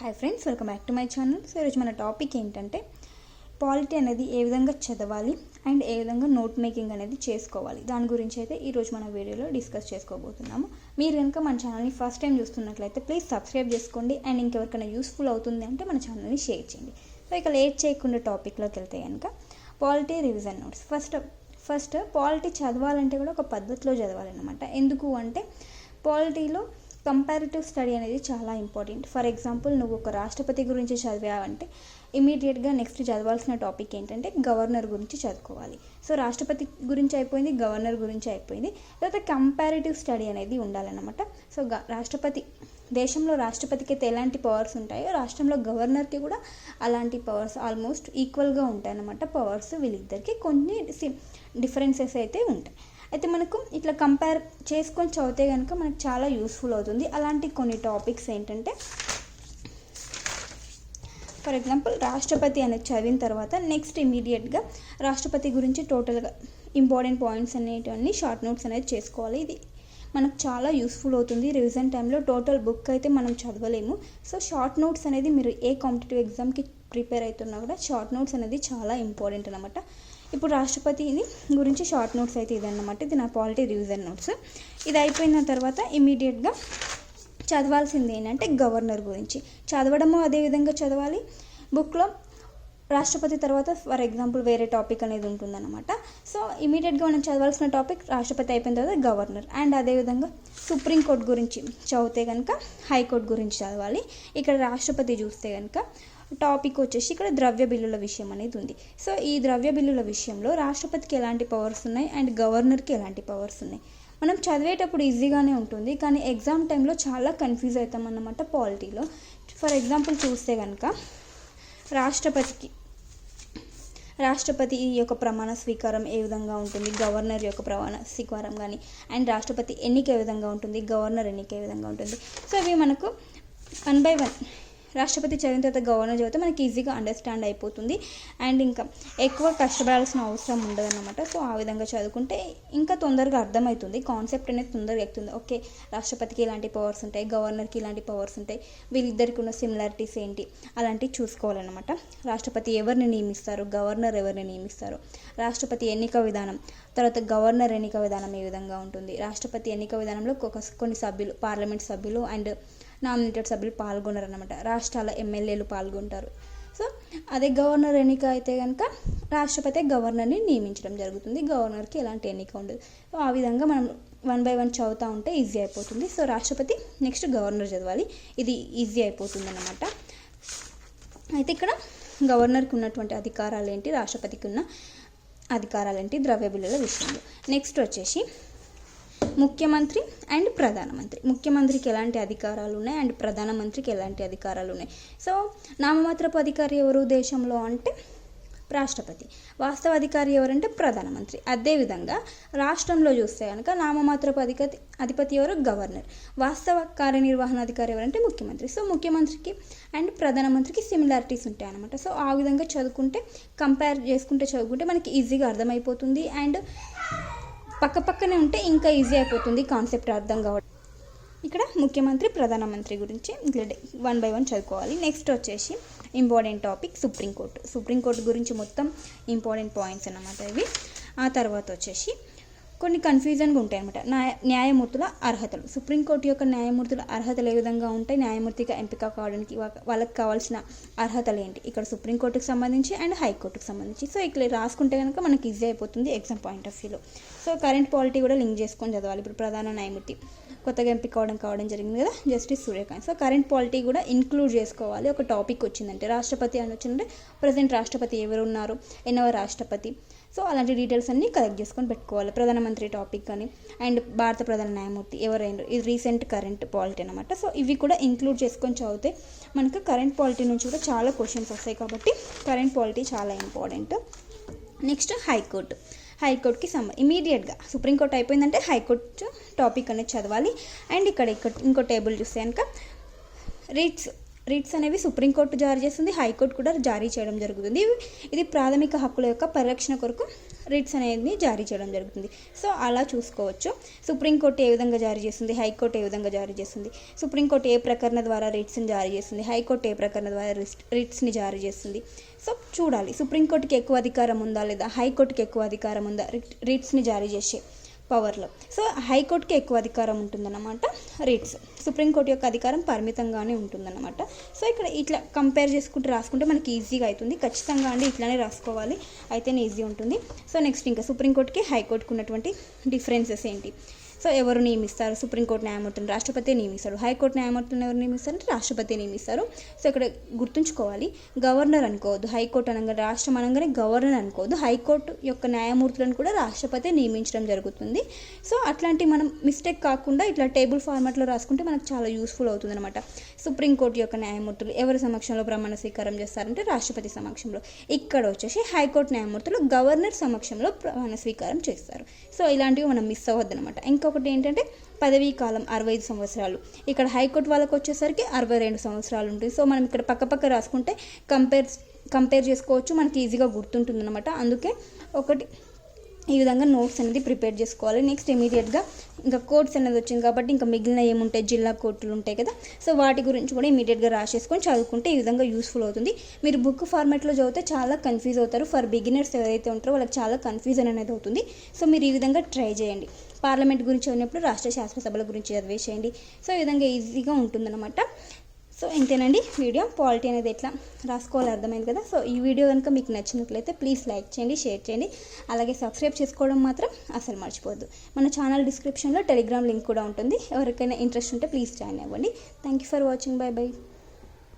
Hi friends welcome back to my channel so ఈరోజు మన topic ఏంటంటే పాలిటీ అనేది ఏ విధంగా చదవాలి అండ్ ఏ విధంగా నోట్ మేకింగ్ అనేది చేసుకోవాలి. దాని గురించి అయితే ఈరోజు మన వీడియోలో డిస్కస్ చేసుకోబోతున్నాము. మీరు కనుక మన ఛానల్ని ఫస్ట్ టైం చూస్తున్నట్లయితే ప్లీజ్ సబ్స్క్రైబ్ చేసుకోండి అండ్ ఇంకెవరికైనా యూస్ఫుల్ అవుతుంది అంటే మన ఛానల్ని షేర్ చేయండి. సో ఇక లేట్ చేయకుండా టాపిక్లోకి వెళ్తే కనుక polity revision notes first first polity చదవాలంటే కూడా ఒక పద్ధతిలో చదవాలన్నమాట. ఎందుకు అంటే పాలిటీలో కంపారిటివ్ స్టడీ అనేది చాలా ఇంపార్టెంట్ ఫర్ ఎగ్జాంపుల్ నువ్వు ఒక రాష్ట్రపతి గురించి చదివావంటే ఇమీడియట్గా నెక్స్ట్ చదవాల్సిన టాపిక్ ఏంటంటే గవర్నర్ గురించి చదువుకోవాలి. సో రాష్ట్రపతి గురించి అయిపోయింది గవర్నర్ గురించి అయిపోయింది. తర్వాత కంపారిటివ్ స్టడీ అనేది ఉండాలన్నమాట. సో గ రాష్ట్రపతి దేశంలో రాష్ట్రపతికి అయితే ఎలాంటి పవర్స్ ఉంటాయో రాష్ట్రంలో గవర్నర్కి కూడా అలాంటి పవర్స్ ఆల్మోస్ట్ ఈక్వల్గా ఉంటాయన్నమాట. పవర్స్ వీళ్ళిద్దరికి కొన్ని డిఫరెన్సెస్ అయితే ఉంటాయి. అయితే మనకు ఇట్లా కంపేర్ చేసుకొని చదివితే కనుక మనకు చాలా యూస్ఫుల్ అవుతుంది. అలాంటి కొన్ని టాపిక్స్ ఏంటంటే ఫర్ ఎగ్జాంపుల్ రాష్ట్రపతి అనేది చదివిన తర్వాత నెక్స్ట్ ఇమీడియట్గా రాష్ట్రపతి గురించి టోటల్గా ఇంపార్టెంట్ పాయింట్స్ అనేటివన్నీ షార్ట్ నోట్స్ అనేది చేసుకోవాలి. ఇది మనకు చాలా యూస్ఫుల్ అవుతుంది. రివిజన్ టైంలో టోటల్ బుక్ అయితే మనం చదవలేము. సో షార్ట్ నోట్స్ అనేది మీరు ఏ కాంపిటేటివ్ ఎగ్జామ్కి ప్రిపేర్ అవుతున్నా కూడా షార్ట్ నోట్స్ అనేది చాలా ఇంపార్టెంట్ అనమాట ఇప్పుడు రాష్ట్రపతిని గురించి షార్ట్ నోట్స్ అయితే ఇదన్నమాట. ఇది నా పాలిటీ రివిజన్ నోట్స్. ఇది అయిపోయిన తర్వాత ఇమీడియట్గా చదవాల్సింది ఏంటంటే గవర్నర్ గురించి. చదవడము అదే విధంగా చదవాలి. బుక్లో రాష్ట్రపతి తర్వాత ఫర్ ఎగ్జాంపుల్ వేరే టాపిక్ అనేది ఉంటుందన్నమాట. సో ఇమీడియట్గా మనం చదవాల్సిన టాపిక్ రాష్ట్రపతి అయిపోయిన తర్వాత గవర్నర్. అండ్ అదేవిధంగా సుప్రీంకోర్టు గురించి చదివితే కనుక హైకోర్టు గురించి చదవాలి. ఇక్కడ రాష్ట్రపతి చూస్తే కనుక టాపిక్ వచ్చేసి ఇక్కడ ద్రవ్య బిల్లుల విషయం అనేది ఉంది. సో ఈ ద్రవ్య బిల్లుల విషయంలో రాష్ట్రపతికి ఎలాంటి పవర్స్ ఉన్నాయి? అండ్ గవర్నర్కి ఎలాంటి పవర్స్ ఉన్నాయి? మనం చదివేటప్పుడు ఈజీగానే ఉంటుంది. కానీ ఎగ్జామ్ టైంలో చాలా కన్ఫ్యూజ్ అవుతాం అన్నమాట పాలిటీలో ఫర్ ఎగ్జాంపుల్ చూస్తే కనుక రాష్ట్రపతికి రాష్ట్రపతి యొక్క ప్రమాణ స్వీకారం ఏ విధంగా ఉంటుంది? గవర్నర్ యొక్క ప్రమాణ స్వీకారం కానీ అండ్ రాష్ట్రపతి ఎన్నిక ఏ విధంగా ఉంటుంది? గవర్నర్ ఎన్నిక ఏ విధంగా ఉంటుంది? సో ఇవి మనకు వన్ బై వన్ రాష్ట్రపతి చదివిన తర్వాత గవర్నర్ చదివితే మనకి ఈజీగా అండర్స్టాండ్ అయిపోతుంది. అండ్ ఇంకా ఎక్కువ కష్టపడాల్సిన అవసరం ఉండదన్నమాట. సో ఆ విధంగా చదువుకుంటే ఇంకా తొందరగా అర్థమవుతుంది. కాన్సెప్ట్ అనేది తొందరగా ఎక్కుతుంది ఓకే రాష్ట్రపతికి ఇలాంటి పవర్స్ ఉంటాయి గవర్నర్కి ఇలాంటి పవర్స్ ఉంటాయి. వీళ్ళిద్దరికి ఉన్న సిమిలారిటీస్ ఏంటి అలాంటివి చూసుకోవాలన్నమాట. రాష్ట్రపతి ఎవరిని నియమిస్తారు? గవర్నర్ ఎవరిని నియమిస్తారు? రాష్ట్రపతి ఎన్నిక విధానం తర్వాత గవర్నర్ ఎన్నిక విధానం ఏ విధంగా ఉంటుంది? రాష్ట్రపతి ఎన్నిక విధానంలో కొన్ని సభ్యులు పార్లమెంట్ సభ్యులు అండ్ నామినేటెడ్ సభ్యులు పాల్గొనరన్నమాట రాష్ట్రాల ఎమ్మెల్యేలు పాల్గొంటారు. సో అదే గవర్నర్ ఎన్నిక అయితే కనుక రాష్ట్రపతి గవర్నర్ని నియమించడం జరుగుతుంది. గవర్నర్కి ఎలాంటి ఎన్నిక ఉండదు. సో ఆ విధంగా మనం వన్ బై వన్ చదువుతూ ఉంటే ఈజీ అయిపోతుంది. సో రాష్ట్రపతి నెక్స్ట్ గవర్నర్ చదవాలి. ఇది ఈజీ అయిపోతుంది అన్నమాట అయితే ఇక్కడ గవర్నర్కి ఉన్నటువంటి అధికారాలు ఏంటి? రాష్ట్రపతికి ఉన్న అధికారాలు ఏంటి? ద్రవ్య బిల్లుల విషయంలో. నెక్స్ట్ వచ్చేసి ముఖ్యమంత్రి అండ్ ప్రధానమంత్రి. ముఖ్యమంత్రికి ఎలాంటి అధికారాలు ఉన్నాయి? అండ్ ప్రధానమంత్రికి ఎలాంటి అధికారాలు ఉన్నాయి? సో నామమాత్రపు అధికారి ఎవరు దేశంలో అంటే రాష్ట్రపతి. వాస్తవ అధికారి ఎవరంటే ప్రధానమంత్రి. అదేవిధంగా రాష్ట్రంలో చూస్తే కనుక నామమాత్రపు అధిపతి అధిపతి ఎవరు? గవర్నర్. వాస్తవ కార్యనిర్వహణ అధికారి ఎవరంటే ముఖ్యమంత్రి. సో ముఖ్యమంత్రికి అండ్ ప్రధానమంత్రికి సిమిలారిటీస్ ఉంటాయి అనమాట సో ఆ విధంగా చదువుకుంటే కంపేర్ చేసుకుంటే చదువుకుంటే మనకి ఈజీగా అర్థమైపోతుంది. అండ్ పక్కపక్కనే ఉంటే ఇంకా ఈజీ అయిపోతుంది కాన్సెప్ట్ అర్థం కావడం. ఇక్కడ ముఖ్యమంత్రి ప్రధానమంత్రి గురించి వన్ బై వన్ చదువుకోవాలి. నెక్స్ట్ వచ్చేసి important topic supreme court supreme court గురించి మొత్తం ఇంపార్టెంట్ పాయింట్స్ అన్నమాట ఇవి. ఆ తర్వాత వచ్చేసి కొన్ని కన్ఫ్యూజన్గా ఉంటాయి అనమాట న్యాయ న్యాయమూర్తుల అర్హతలు. సుప్రీంకోర్టు యొక్క న్యాయమూర్తుల అర్హతలు ఏ విధంగా ఉంటాయి? న్యాయమూర్తిగా ఎంపిక కావడానికి వాళ్ళకి కావాల్సిన అర్హతలు ఏంటి? ఇక్కడ సుప్రీంకోర్టుకు సంబంధించి అండ్ హైకోర్టుకు సంబంధించి. సో ఇక్కడ రాసుకుంటే కనుక మనకి ఈజీ అయిపోతుంది ఎగ్జామ్ పాయింట్ ఆఫ్ వ్యూలో సో కరెంట్ పాలిటీ కూడా లింక్ చేసుకొని చదవాలి. ఇప్పుడు ప్రధాన న్యాయమూర్తి కొత్తగా ఎంపిక అవడం కావడం జరిగింది కదా justice Suryakant so current polity కూడా ఇంక్లూడ్ చేసుకోవాలి. ఒక టాపిక్ వచ్చిందంటే రాష్ట్రపతి అని వచ్చిందంటే ప్రజెంట్ రాష్ట్రపతి ఎవరు ఉన్నారు? ఎన్నవ రాష్ట్రపతి? సో అలాంటి డీటెయిల్స్ అన్నీ కలెక్ట్ చేసుకొని పెట్టుకోవాలి. ప్రధానమంత్రి టాపిక్ కానీ అండ్ భారత ప్రధాన న్యాయమూర్తి ఎవరైనా ఇది రీసెంట్ కరెంట్ పాలిటీ అనమాట సో ఇవి కూడా ఇంక్లూడ్ చేసుకొని చదివితే మనకు కరెంట్ పాలిటీ నుంచి కూడా చాలా క్వశ్చన్స్ వస్తాయి కాబట్టి కరెంట్ పాలిటీ చాలా ఇంపార్టెంట్ నెక్స్ట్ హైకోర్టు హైకోర్టుకి సంబ ఇమీడియట్గా సుప్రీంకోర్టు అయిపోయిందంటే హైకోర్టు టాపిక్ అనేది చదవాలి. అండ్ ఇక్కడ ఇక్కడ ఇంకో టేబుల్ చూస్తే కనుక రిట్స్ రిట్స్ అనేవి సుప్రీంకోర్టు జారీ చేస్తుంది హైకోర్టు కూడా జారీ చేయడం జరుగుతుంది. ఇది ప్రాథమిక హక్కుల యొక్క పరిరక్షణ కొరకు రిట్స్ అనేది జారీ చేయడం జరుగుతుంది. సో అలా చూసుకోవచ్చు. సుప్రీంకోర్టు ఏ విధంగా జారీ చేస్తుంది హైకోర్టు ఏ విధంగా జారీ చేస్తుంది సుప్రీంకోర్టు ఏ ప్రకరణ ద్వారా రిట్స్ని జారీ చేస్తుంది హైకోర్టు ఏ ప్రకరణ ద్వారా రిట్స్ని జారీ చేస్తుంది. సో చూడాలి. సుప్రీంకోర్టుకి ఎక్కువ అధికారం ఉందా లేదా హైకోర్టుకి ఎక్కువ అధికారం ఉందా రిట్ రిట్స్ని జారీ చేసే పవర్లో. సో హైకోర్టుకి ఎక్కువ అధికారం ఉంటుందన్నమాట రిట్స్. సుప్రీంకోర్టు యొక్క అధికారం పరిమితంగానే ఉంటుందన్నమాట. సో ఇక్కడ ఇట్లా కంపేర్ చేసుకుంటూ రాసుకుంటే మనకి ఈజీగా అవుతుంది ఖచ్చితంగా అండి ఇట్లానే రాసుకోవాలి. అయితేనే ఈజీ ఉంటుంది. సో నెక్స్ట్ ఇంకా సుప్రీంకోర్టుకి హైకోర్టుకు ఉన్నటువంటి డిఫరెన్సెస్ ఏంటి? సో ఎవరు నియమిస్తారు? సుప్రీంకోర్టు న్యాయమూర్తిని రాష్ట్రపతి నియమిస్తారు. హైకోర్టు న్యాయమూర్తిని ఎవరు నియమిస్తారు? అంటే రాష్ట్రపతి నియమిస్తారు. సో ఇక్కడ గుర్తుంచుకోవాలి గవర్నర్ అనుకోవద్దు. హైకోర్టు అనగా రాష్ట్రం అనగానే గవర్నర్ అనుకోవద్దు. హైకోర్టు యొక్క న్యాయమూర్తులను కూడా రాష్ట్రపతి నియమించడం జరుగుతుంది. సో అట్లాంటి మనం మిస్టేక్ కాకుండా ఇట్లా టేబుల్ ఫార్మాట్లో రాసుకుంటే మనకు చాలా యూస్ఫుల్ అవుతుంది అనమాట సుప్రీంకోర్టు యొక్క న్యాయమూర్తులు ఎవరి సమక్షంలో ప్రమాణ స్వీకారం చేస్తారంటే రాష్ట్రపతి సమక్షంలో. ఇక్కడ వచ్చేసి హైకోర్టు న్యాయమూర్తులు గవర్నర్ సమక్షంలో ప్రమాణ స్వీకారం చేస్తారు. సో ఇలాంటివి మనం మిస్ అవ్వద్దు అనమాట ఇంకా ఇంకొకటి ఏంటంటే పదవీ కాలం అరవై ఐదు సంవత్సరాలు. ఇక్కడ హైకోర్టు వాళ్ళకి వచ్చేసరికి అరవై రెండు సంవత్సరాలు ఉంటుంది. సో మనం ఇక్కడ పక్క పక్క రాసుకుంటే కంపేర్ కంపేర్ చేసుకోవచ్చు. మనకి ఈజీగా గుర్తుంటుంది అనమాట అందుకే ఒకటి ఈ విధంగా నోట్స్ అనేది ప్రిపేర్ చేసుకోవాలి. నెక్స్ట్ ఇమీడియట్గా ఇంకా కోర్ట్స్ అనేది వచ్చింది కాబట్టి ఇంకా మిగిలిన ఏముంటాయి? జిల్లా కోర్టులు ఉంటాయి కదా. సో వాటి గురించి కూడా ఇమీడియట్గా రాసేసుకొని చదువుకుంటే ఈ విధంగా యూస్ఫుల్ అవుతుంది. మీరు బుక్ ఫార్మాట్లో చదివితే చాలా కన్ఫ్యూజ్ అవుతారు. ఫర్ బిగినర్స్ ఎవరైతే ఉంటారో వాళ్ళకి చాలా కన్ఫ్యూజన్ అనేది అవుతుంది. సో మీరు ఈ విధంగా ట్రై చేయండి. పార్లమెంట్ గురించి చదివినప్పుడు రాష్ట్ర శాసనసభల గురించి చదివేసేయండి. సో ఈ విధంగా ఈజీగా ఉంటుందన్నమాట. సో ఇంతేనండి. వీడియో పాలిటీ అనేది ఎట్లా రాసుకోవాలి అర్థమైంది కదా. సో ఈ వీడియో కనుక మీకు నచ్చినట్లయితే ప్లీజ్ లైక్ చేయండి షేర్ చేయండి. అలాగే సబ్స్క్రైబ్ చేసుకోవడం మాత్రం అసలు మర్చిపోద్దు మన ఛానల్ డిస్క్రిప్షన్లో టెలిగ్రామ్ లింక్ కూడా ఉంటుంది. ఎవరికైనా ఇంట్రెస్ట్ ఉంటే ప్లీజ్ జాయిన్ అవ్వండి. Thank you for watching. Bye bye.